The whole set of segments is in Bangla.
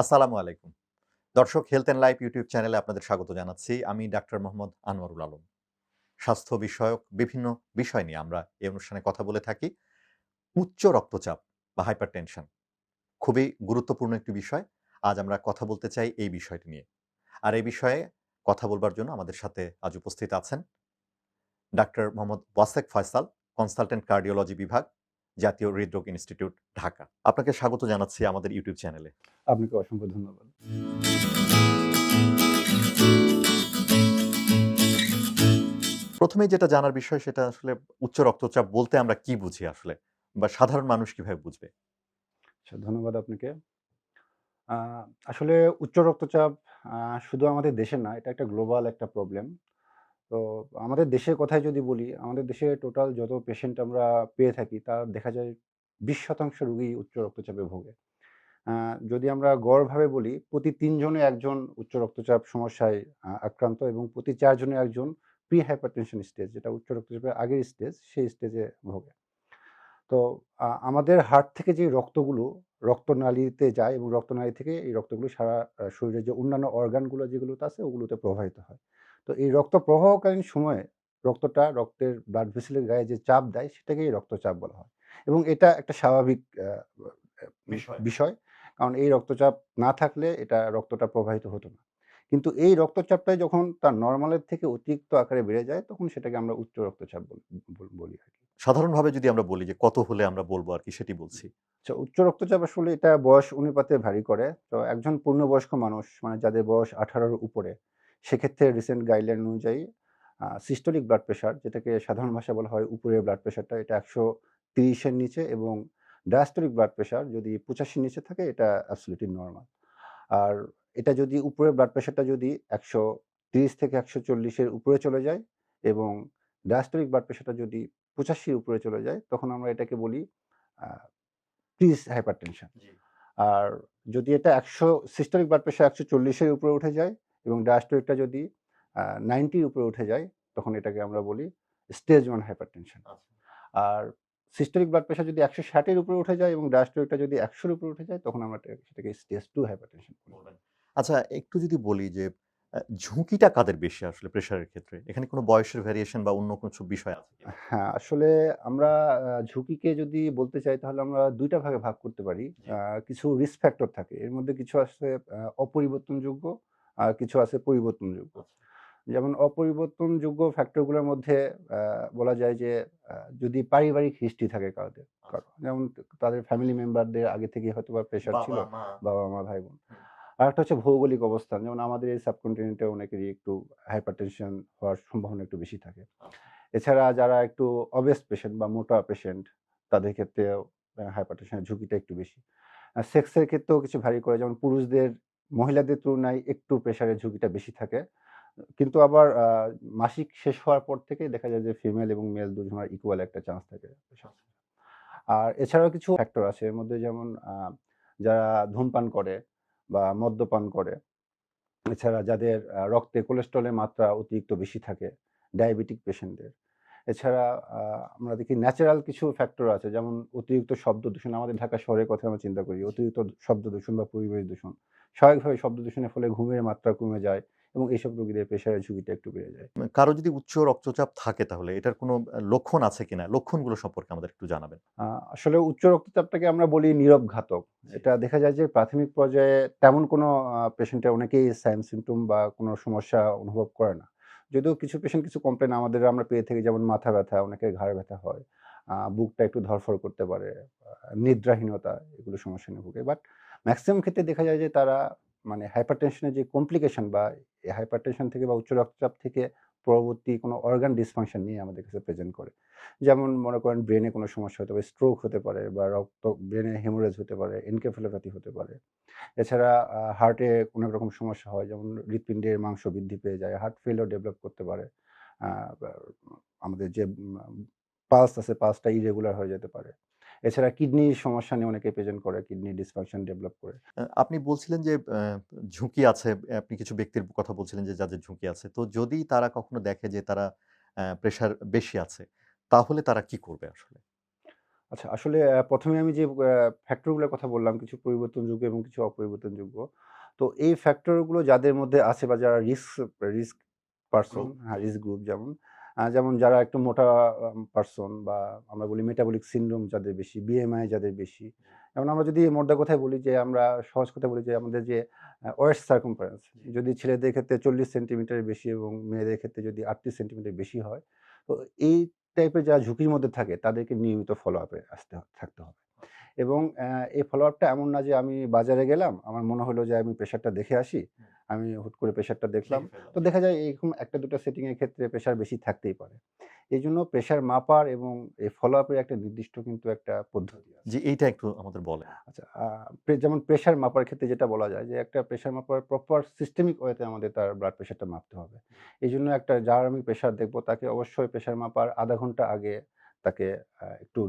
আসসালামু আলাইকুম। দর্শক হেলথ অ্যান্ড লাইফ ইউটিউব চ্যানেলে আপনাদের স্বাগত জানাচ্ছি। আমি ডাক্তার মোহাম্মদ আনোয়ারুল আলম। স্বাস্থ্য বিষয়ক বিভিন্ন বিষয় নিয়ে আমরা এই অনুষ্ঠানে কথা বলে থাকি। উচ্চ রক্তচাপ বা হাইপার টেনশন খুবই গুরুত্বপূর্ণ একটি বিষয়। আজ আমরা কথা বলতে চাই এই বিষয়টি নিয়ে। আর এই বিষয়ে কথা বলবার জন্য আমাদের সাথে আজ উপস্থিত আছেন ডাক্তার মোহাম্মদ ওয়াসেক ফয়সাল, কনসালটেন্ট কার্ডিওলজি বিভাগ জাতীয় হৃদরোগ ইনস্টিটিউট ঢাকা। আপনাকে স্বাগত জানাচ্ছি আমাদের ইউটিউব চ্যানেলে। আপনাকে অসংখ্য ধন্যবাদ। প্রথমে যেটা জানার বিষয় সেটা আসলে উচ্চ রক্তচাপ বলতে আমরা কি বুঝি আসলে? বা সাধারণ মানুষ কীভাবে বুঝবে? আচ্ছা ধন্যবাদ আপনাকে। আসলে উচ্চ রক্তচাপ শুধু আমাদের দেশে না এটা একটা গ্লোবাল একটা প্রবলেম তো আমাদের দেশের কথাই যদি বলি, আমাদের দেশে টোটাল যত পেশেন্ট আমরা পেয়ে থাকি, তার দেখা যায় বিশ শতাংশ রুগী উচ্চ রক্তচাপে ভোগে। যদি আমরা গড়ভাবে বলি, প্রতি তিনজনে একজন উচ্চ রক্তচাপ সমস্যায় আক্রান্ত এবং প্রতি চারজনে একজন প্রি হাইপারটেনশন স্টেজ যেটা উচ্চ রক্তচাপের আগের স্টেজ সেই স্টেজে ভোগে। তো আমাদের হার্ট থেকে যে রক্তগুলো, রক্তনালীতে যায় এবং রক্তনালী থেকে এই রক্তগুলো সারা শরীরের যে অন্যান্য অর্গানগুলো যেগুলোতে আছে, ওগুলোতে প্রবাহিত হয়। তো এই রক্ত প্রবাহকালীন সময়ে রক্তটা রক্তের ব্লাড ভেসেলের গায়ে যে চাপ দেয় সেটাকেই রক্তচাপ বলা হয়। এবং এটা একটা স্বাভাবিক বিষয়। কারণ এই রক্তচাপ না থাকলে এটা রক্তটা প্রবাহিত হতো না। কিন্তু এই রক্তচাপটাই যখন তার নর্মালের থেকে অতিরিক্ত আকারে বেড়ে যায় তখন সেটাকে আমরা উচ্চ রক্তচাপ বলি আর কি। সাধারণভাবে যদি আমরা বলি যে কত হলে আমরা বলব আর কি সেটি বলছি। আচ্ছা উচ্চ রক্তচাপ আসলে এটা বয়স অনুপাতে ভারী করে। তো একজন পূর্ণবয়স্ক মানুষ মানে যাদের বয়স আঠারোর উপরে সেক্ষেত্রে রিসেন্ট গাইডলাইন অনুযায়ী সিস্টোলিক ব্লাড প্রেশার যেটাকে সাধারণ ভাষা বলা হয় উপরের ব্লাড প্রেশারটা এটা একশো তিরিশের নিচে এবং ডায়াস্টোলিক ব্লাড প্রেশার যদি পঁচাশির নিচে থাকে এটা অ্যাবসলিউটলি নর্মাল আর এটা যদি উপরের ব্লাড প্রেশারটা যদি একশো তিরিশ থেকে একশো চল্লিশের উপরে চলে যায় এবং ডায়াস্টোলিক ব্লাড প্রেশারটা যদি পঁচাশির উপরে চলে যায় তখন আমরা এটাকে বলি প্রিস হাইপারটেনশন আর যদি এটা একশো সিস্টোলিক ব্লাড প্রেশার একশো চল্লিশের উপরে উঠে যায় এবং ডায়াস্টোলিকটা যদি নাইনটির উপরে উঠে যায় তখন এটাকে আমরা বলি স্টেজ ওয়ান হাইপারটেনশন। আর সিস্টোলিক ব্লাড প্রেশার যদি একশো ষাটের উপরে উঠে যায় এবং ডায়াস্টোলিকটা যদি একশোর উপরে উঠে যায় তখন আমরা সেটাকে স্টেজ টু হাইপারটেনশন বলি। আচ্ছা একটু যদি বলি যে ঝুঁকিটা কাদের বেশি আসলে প্রেশারের ক্ষেত্রে? এখানে কোনো বয়সের ভ্যারিয়েশন বা অন্য কিছু বিষয় আছে হ্যাঁ আসলে আমরা ঝুঁকিকে যদি বলতে চাই তাহলে আমরা দুইটা ভাগে ভাগ করতে পারি। কিছু রিস্ক ফ্যাক্টর থাকে। এর মধ্যে কিছু আহ, অপরিবর্তনযোগ্য আর কিছু আছে পরিবর্তনযোগ্য। যেমন অপরিবর্তনযোগ্য ফ্যাক্টরগুলোর মধ্যে বলা যায় যে যদি পারিবারিক হিস্ট্রি থাকে কাউদের কারও যেমন তাদের ফ্যামিলি মেম্বারদের আগে থেকে হয়তো বা প্রেশার ছিল বাবা, মা, ভাই বোন। আর একটা হচ্ছে ভৌগোলিক অবস্থান যেমন আমাদের এই সাবকন্টিনেন্টে অনেকেরই একটু হাইপারটেনশন হওয়ার সম্ভাবনা একটু বেশি থাকে। এছাড়া যারা একটু অবেস পেশেন্ট বা মোটা পেশেন্ট তাদের ক্ষেত্রে হাইপারটেনশনের ঝুঁকিটা একটু বেশি। সেক্সের ক্ষেত্রেও কিছু ভারী করে যেমন পুরুষদের মহিলাদের তুলনায় একটু প্রেশারের ঝুঁকিটা বেশি থাকে। কিন্তু আবার মাসিক শেষ হওয়ার পর থেকে দেখা যায় যে ফিমেল এবং মেল দুজনের ইকুয়াল একটা চান্স থাকে। আর এছাড়াও কিছু ফ্যাক্টর আছে, এর মধ্যে যেমন যারা ধূমপান করে বা মদ্যপান করে, এছাড়া যাদের রক্তে কোলেস্ট্রলের মাত্রা অতিরিক্ত বেশি থাকে ডায়াবেটিক পেশেন্টদের এছাড়া আমরা দেখি ন্যাচারাল কিছু ফ্যাক্টর আছে যেমন অতিরিক্ত শব্দ দূষণ আমাদের ঢাকা শহরের কথা আমরা চিন্তা করি অতিরিক্ত শব্দ দূষণ বা পরিবেশ দূষণ। স্বাভাবিকভাবে শব্দ দূষণের ফলে ঘুমের মাত্রা কমে যায় এবং এইসব রোগীদের প্রেশারের ঝুঁকিটা একটু বেড়ে যায়। কারও যদি উচ্চ রক্তচাপ থাকে তাহলে এটার কোনো লক্ষণ আছে কিনা? লক্ষণগুলো সম্পর্কে আমাদের একটু জানাবেন। আসলে উচ্চ রক্তচাপটাকে আমরা বলি নীরব ঘাতক এটা দেখা যায় যে প্রাথমিক পর্যায়ে তেমন কোনো পেশেন্টের অনেকেই সাইন সিমটম বা কোনো সমস্যা অনুভব করে না। যদিও কিছু পেশেন্ট কিছু কমপ্লেন আমাদের, আমরা পেয়ে থাকি, যেমন মাথা ব্যথা, অনেকের ঘাড় ব্যথা হয়। বুকটা একটু ধরফর করতে পারে নিদ্রাহীনতা, এগুলো সমস্যা নিয়ে ভুগে। বাট ম্যাক্সিমাম ক্ষেত্রে দেখা যায় যে তারা মানে হাইপারটেনশনের যে কমপ্লিকেশন বা হাইপারটেনশন থেকে বা উচ্চ রক্তচাপ থেকে পরবর্তী কোনো অর্গান ডিসফাংশন নিয়ে আমাদের কাছে প্রেজেন্ট করে। যেমন মনে করেন ব্রেনে কোনো সমস্যা হতে পারে স্ট্রোক হতে পারে বা রক্ত ব্রেনে হেমোরেজ হতে পারে এনকেফেলোপ্যাথি হতে পারে। এছাড়া হার্টে অনেক রকম সমস্যা হয়, যেমন হৃৎপিণ্ডের মাংস বৃদ্ধি পেয়ে যায় হার্ট ফেলও ডেভেলপ করতে পারে। আমাদের যে পালস আছে পালসটা ইরেগুলার হয়ে যেতে পারে। এছাড়া কিডনির সমস্যা নিয়ে অনেকে প্রেজেন্ট করে কিডনি ডিসফাংশন ডেভেলপ করে। আপনি বলছিলেন যে ঝুঁকি আছে আপনি কিছু ব্যক্তির কথা বলছিলেন যে যাদের ঝুঁকি আছে। তো যদি তারা কখনো দেখে যে তারা প্রেশার বেশি আছে তাহলে তারা কি করবে আসলে? আচ্ছা আসলে প্রথমে আমি যে ফ্যাক্টরগুলোর কথা বললাম কিছু পরিবর্তনযোগ্য এবং কিছু অপরিবর্তনযোগ্য তো এই ফ্যাক্টরগুলো যাদের মধ্যে আছে বা যারা রিস্ক রিস্ক পারসন হ্যাঁ রিস্ক গ্রুপ যেমন যেমন যারা একটু মোটা পারসন বা আমরা বলি মেটাবলিক সিনড্রোম যাদের বেশি বিএমআই যাদের বেশি যেমন আমরা যদি মোদ্দা কথায় বলি যে আমরা সহজ কথা বলি যে আমাদের যে ওয়েস্ট সার্কমফারেন্স যদি ছেলেদের ক্ষেত্রে চল্লিশ সেন্টিমিটারের বেশি এবং মেয়েদের ক্ষেত্রে যদি আটত্রিশ সেন্টিমিটার বেশি হয় তো এই টাইপের যারা ঝুঁকির মধ্যে থাকে তাদেরকে নিয়মিত ফলো আপে আসতে থাকতে হবে। এবং এই ফলো আপটা এমন না যে আমি বাজারে গেলাম আমার মনে হলো যে আমি প্রেশারটা দেখে আসি আমি হুট করে প্রেশারটা দেখলাম। তো দেখা যায় এরকম একটা দুটো সেটিং এর ক্ষেত্রে প্রেশার বেশি থাকতেই পারে। এই জন্য প্রেশার মাপার এবং এই ফলো আপের একটা নির্দিষ্ট কিন্তু একটা পদ্ধতি আছে। জি এইটা একটু আমাদের বলে আচ্ছা যেমন প্রেশার মাপার ক্ষেত্রে যেটা বলা যায় যে একটা প্রেশার মাপার প্রপার সিস্টেমিক ওয়েতে আমাদের তার ব্লাড প্রেশারটা মাপতে হবে। এই জন্য একটা যার আমি প্রেশার দেখব তাকে অবশ্যই প্রেশার মাপার আধা ঘণ্টা আগে তাকে একটু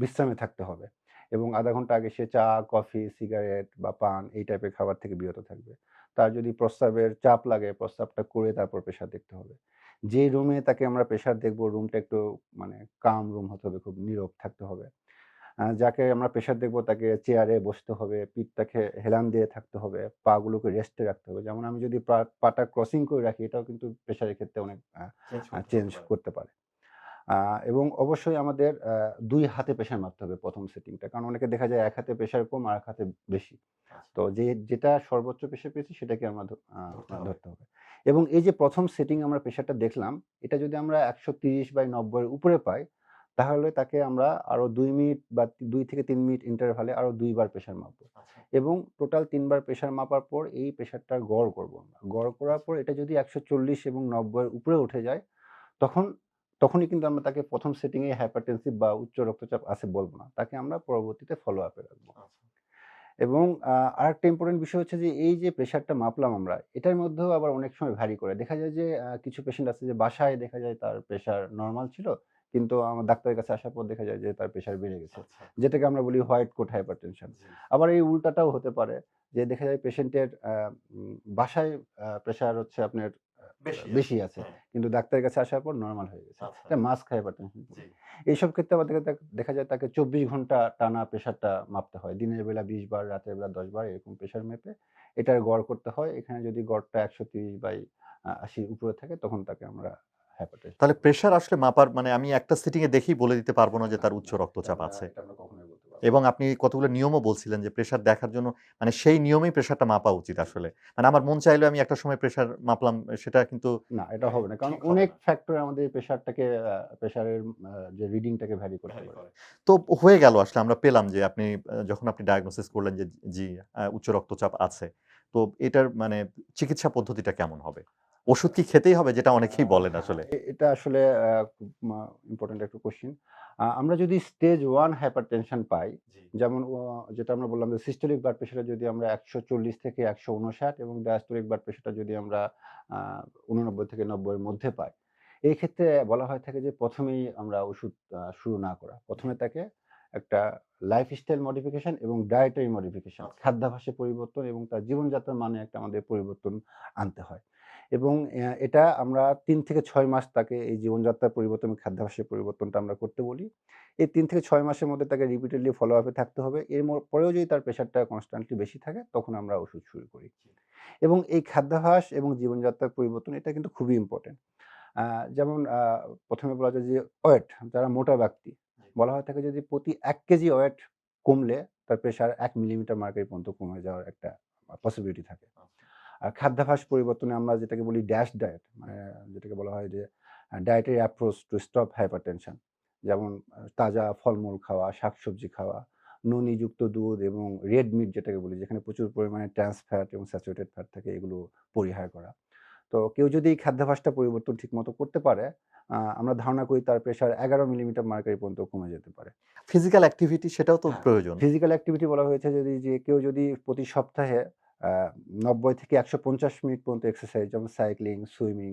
বিশ্রামে থাকতে হবে। এবং আধা ঘণ্টা আগে সে চা কফি সিগারেট বা পান এই টাইপের খাবার থেকে বিরত থাকবে। তার যদি প্রস্রাবের চাপ লাগে প্রস্রাবটা করে তারপর প্রেশার দেখতে হবে। যে রুমে তাকে আমরা প্রেশার দেখব রুমটা একটু মানে কাম রুম হতে হবে খুব নীরব থাকতে হবে। যাকে আমরা প্রেশার দেখব তাকে চেয়ারে বসতে হবে পিঠটাকে হেলান দিয়ে থাকতে হবে পাগুলোকে রেস্টে রাখতে হবে। যেমন আমি যদি পাটা ক্রসিং করে রাখি এটাও কিন্তু প্রেশারের ক্ষেত্রে অনেক চেঞ্জ করতে পারে। এবং অবশ্যই আমাদের দুই হাতে প্রেশার মারতে হবে প্রথম সেটিংটা কারণ অনেকে দেখা যায় এক হাতে প্রেশার কম আর এক হাতে বেশি। তো যে যেটা সর্বোচ্চ প্রেশার পেয়েছি সেটাকে আমরা ধরতে হবে। এবং এই যে প্রথম সেটিং আমরা প্রেশারটা দেখলাম এটা যদি আমরা একশো তিরিশ বাই নব্বইয়ের উপরে পাই তাহলে তাকে আমরা আরও দুই মিনিট বা দুই থেকে তিন মিনিট ইন্টারভালে আরও দুইবার প্রেশার মাপবো। এবং টোটাল তিনবার প্রেশার মাপার পর এই প্রেশারটার গড় করব আমরা। গড় করার পর এটা যদি একশো চল্লিশ এবং নব্বইয়ের উপরে উঠে যায় তখন তখনই কিন্তু আমরা তাকে প্রথম সেটিংয়ে হাইপারটেনসিভ বা উচ্চ রক্তচাপ আছে বলব না। তাকে আমরা পরবর্তীতে ফলো আপে রাখব এবং আহ, আরেকটা ইম্পর্টেন্ট বিষয় হচ্ছে যে এই যে প্রেশারটা মাপলাম আমরা এটার মধ্যেও আবার অনেক সময় ভ্যারি করে। দেখা যায় যে কিছু পেশেন্ট আছে যে বাসায় দেখা যায় তার প্রেশার নর্মাল ছিল কিন্তু আমার ডাক্তারের কাছে আসার পর দেখা যায় যে তার প্রেশার বেড়ে গেছে। যেটাকে আমরা বলি হোয়াইট কোট হাইপারটেনশন আবার এই উল্টাটাও হতে পারে যে দেখা যায় পেশেন্টের বাসায় প্রেশার হচ্ছে আপনার বেশি আছে। কিন্তু ডাক্তারের কাছে আসার পর নর্মাল হয়ে গেছে। আচ্ছা। এটা মাস্ক হাইপারটেনশন এইসব ক্ষেত্রে আবার দেখা- দেখা- দেখা যায় তাকে চব্বিশ ঘণ্টা টানা প্রেশারটা মাপতে হয়। দিনের বেলা বিশ বার রাতের বেলা দশ বার এরকম প্রেশার মেপে এটার গড় করতে হয়। এখানে যদি গড়টা একশো তিরিশ বাই আশির উপরে থাকে তখন তাকে আমরা তাহলে প্রেশার আসলে মাপার মানে আমি একটা সিটিং এ দেখেই বলে দিতে পারব না যে তার উচ্চ রক্তচাপ আছে। এবং আপনি কতগুলো নিয়মও বলছিলেন যে প্রেশার দেখার জন্য মানে সেই নিয়মেই প্রেশারটা মাপা উচিত আসলে। মানে আমার মন চাইলে আমি একটা সময় প্রেশার মাপলাম সেটা কিন্তু না এটা হবে না। কারণ অনেক ফ্যাক্টর আমাদের প্রেশারটাকে প্রেশারের যে রিডিংটাকে ভ্যারি করতে পারে। তো হয়ে গেল আসলে আমরা পেলাম যে আপনি যখন আপনি ডায়াগনোসিস করলেন যে জি উচ্চ রক্তচাপ আছে তো এটার মানে চিকিৎসা পদ্ধতিটা কেমন হবে? ওষুধ কি খেতেই হবে যেটা অনেকেই বলেন আসলে? এটা আসলে ইম্পর্টেন্ট একটা কোশ্চিন আমরা যদি স্টেজ ওয়ান হাইপার টেনশন পাই যেমন যেটা আমরা বললাম যে সিস্টোলিক ব্লাড প্রেশারটা যদি আমরা একশো চল্লিশ থেকে একশো উনষাট এবং ডায়াস্টোলিক ব্লাড প্রেশারটা যদি আমরা উননব্বই থেকে নব্বইয়ের মধ্যে পাই এই ক্ষেত্রে বলা হয় থাকে যে প্রথমেই আমরা ওষুধ শুরু না করা। প্রথমে তাকে একটা লাইফস্টাইল মডিফিকেশন এবং ডায়েটারি মডিফিকেশন। খাদ্যাভ্যাসে পরিবর্তন এবং তার জীবনযাত্রার মানে একটা আমাদের পরিবর্তন আনতে হয়। এবং এটা আমরা তিন থেকে ছয় মাস তাকে এই জীবনযাত্রার পরিবর্তন এবং খাদ্যাভ্যাসের পরিবর্তনটা আমরা করতে বলি। এই তিন থেকে ছয় মাসের মধ্যে তাকে রিপিটেডলি ফলো আপে থাকতে হবে। এর পরেও যদি তার প্রেশারটা কনস্ট্যান্টলি বেশি থাকে তখন আমরা ওষুধ শুরু করি। এবং এই খাদ্যাভ্যাস এবং জীবনযাত্রার পরিবর্তন এটা কিন্তু খুবই ইম্পর্টেন্ট যেমন প্রথমে বলা যায় যে ওয়েট যারা মোটা ব্যক্তি বলা হয় থাকে যদি প্রতি এক কেজি ওয়েট কমলে তার প্রেশার এক মিলিমিটার মার্কের পর্যন্ত কমে যাওয়ার একটা পসিবিলিটি থাকে। আর খাদ্যাভাস পরিবর্তনে আমরা যেটাকে বলি ড্যাশ ডায়েট মানে যেটাকে বলা হয় যে ডায়েটের approach to stop hypertension যেমন তাজা ফলমূল খাওয়া শাকসবজি খাওয়া ননিযুক্ত দুধ এবং রেড মিট যেটাকে বলি যেখানে প্রচুর পরিমাণে ট্রান্স ফ্যাট এবং স্যাচুরেটেড ফ্যাট থাকে এগুলো পরিহার করা। তো কেউ যদি এই খাদ্যাভ্যাসটা পরিবর্তন ঠিকমতো করতে পারে আমরা ধারণা করি তার প্রেশার এগারো মিলিমিটার মার্কারি পর্যন্ত কমে যেতে পারে। ফিজিক্যাল অ্যাক্টিভিটি সেটাও তো প্রয়োজন। ফিজিক্যাল অ্যাক্টিভিটি বলা হয়েছে যদি যে কেউ যদি প্রতি সপ্তাহে নব্বই থেকে একশো পঞ্চাশ মিনিট পর্যন্ত এক্সারসাইজ যেমন সাইক্লিং সুইমিং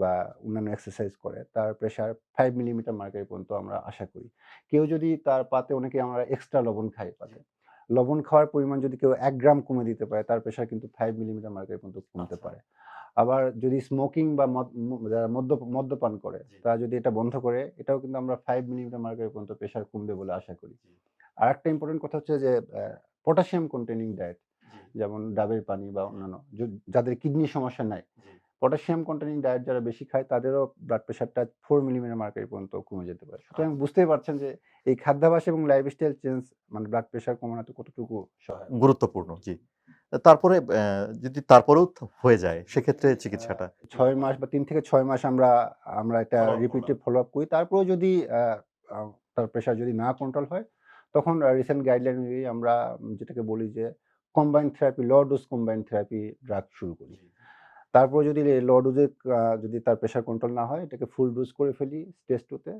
বা অন্যান্য এক্সারসাইজ করে তার প্রেশার ফাইভ মিলিমিটার মার্কারি পর্যন্ত আমরা আশা করি। কেউ যদি তার পাতে অনেকে আমরা এক্সট্রা লবণ খাই পাতে। লবণ খাওয়ার পরিমাণ যদি কেউ এক গ্রাম কমে দিতে পারে তার প্রেশার কিন্তু ফাইভ মিলিমিটার মার্কের পর্যন্ত কমতে আচ্ছা। পারে। আবার যদি স্মোকিং বা যারা মদ্য মদ্যপান করে। তারা যদি এটা বন্ধ করে এটাও কিন্তু আমরা ফাইভ মিলিমিটার মার্কের পর্যন্ত প্রেশার কমবে বলে আশা করি। আর একটা ইম্পর্টেন্ট কথা হচ্ছে যে পটাশিয়াম কন্টেনিং ডায়েট যেমন ডাবের পানি বা অন্যান্য যাদের কিডনি সমস্যা নাই পটাশিয়াম কন্টেনিং ডায়েট যারা বেশি খায় তাদেরও ব্লাড প্রেশারটা ফোর মিলিমিটার মার্কের পর্যন্ত কমে যেতে পারে। সুতরাং বুঝতেই পারছেন যে এই খাদ্যাভ্যাস এবং লাইফস্টাইল চেঞ্জ মানে ব্লাড প্রেশার কমানোতে কতটুকু গুরুত্বপূর্ণ জি। তারপরে যদি তারপরেও হয়ে যায় সেক্ষেত্রে চিকিৎসাটা? ছয় মাস বা তিন থেকে ছয় মাস আমরা আমরা একটা রিপিটেড ফলো আপ করি। তারপরেও যদি তার প্রেশার যদি না কন্ট্রোল হয় তখন রিসেন্ট গাইডলাইন অনুযায়ী আমরা যেটাকে বলি যে combine therapy low dose combine therapy drug শুরু করি। তারপর যদি ল যদি তার প্রেশার কন্ট্রোল না হয়, এটাকে ফুল ডোজ করে ফেলি স্টেজ টুতে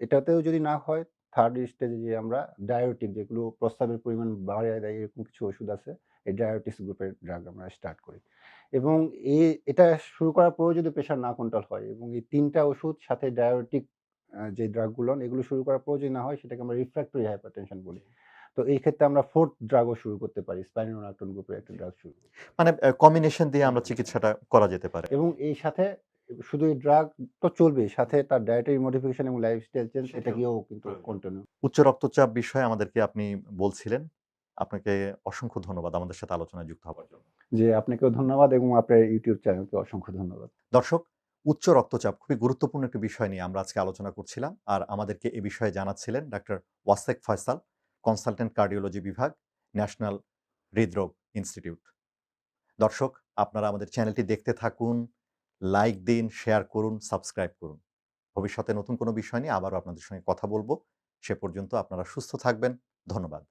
এটাতেও যদি না হয় থার্ড স্টেজে যে আমরা ডায়োটিক যেগুলো প্রস্তাবের পরিমাণ বাড়িয়ে দেয়, এরকম কিছু ওষুধ আছে, এই ডায়োটিক্স গ্রুপের ড্রাগ আমরা স্টার্ট করি। এবং এই এটা শুরু করার পরেও যদি প্রেশার না কন্ট্রোল হয় এবং এই তিনটা ওষুধ সাথে ডায়োটিক যে ড্রাগগুলো এগুলো শুরু করার পরেও যদি না হয়, সেটাকে আমরা রিফ্র্যাক্টরি হাইপারটেনশন বলি। তো এই ক্ষেত্রে আমরা ফোর্থ ড্রাগও শুরু করতে পারি স্পাইনোনাক্টন গ্রুপের একটা ড্রাগ শুরু মানে কম্বিনেশন দিয়ে আমরা চিকিৎসাটা করা যেতে পারে। এবং এই সাথে শুধু এই ড্রাগ তো চলবেই সাথে তার ডায়েটারি মডিফিকেশন এবং লাইফস্টাইল চেঞ্জ এটাকেও কিন্তু কন্টিনিউ উচ্চ রক্তচাপ বিষয়ে আমাদেরকে আপনি বলছিলেন। আপনাকে অসংখ্য ধন্যবাদ আমাদের সাথে আলোচনায় যুক্ত হওয়ার জন্য। যে আপনাকেও ধন্যবাদ এবং আপনার ইউটিউব চ্যানেলকে অসংখ্য ধন্যবাদ। দর্শক উচ্চ রক্তচাপ খুবই গুরুত্বপূর্ণ একটি বিষয় নিয়ে আমরা আজকে আলোচনা করছিলাম। আর আমাদেরকে এ বিষয়ে জানাচ্ছিলেন ডাক্তার ওয়াসেক ফয়সাল। কনসালটেন্ট কার্ডিওলজি বিভাগ, ন্যাশনাল হৃদরোগ ইনস্টিটিউট। দর্শক, আপনারা আমাদের চ্যানেলটি দেখতে থাকুন, লাইক দিন, শেয়ার করুন, সাবস্ক্রাইব করুন। ভবিষ্যতে নতুন কোনো বিষয় নিয়ে আবারও আপনাদের সঙ্গে কথা বলব। সে পর্যন্ত আপনারা সুস্থ থাকবেন। ধন্যবাদ।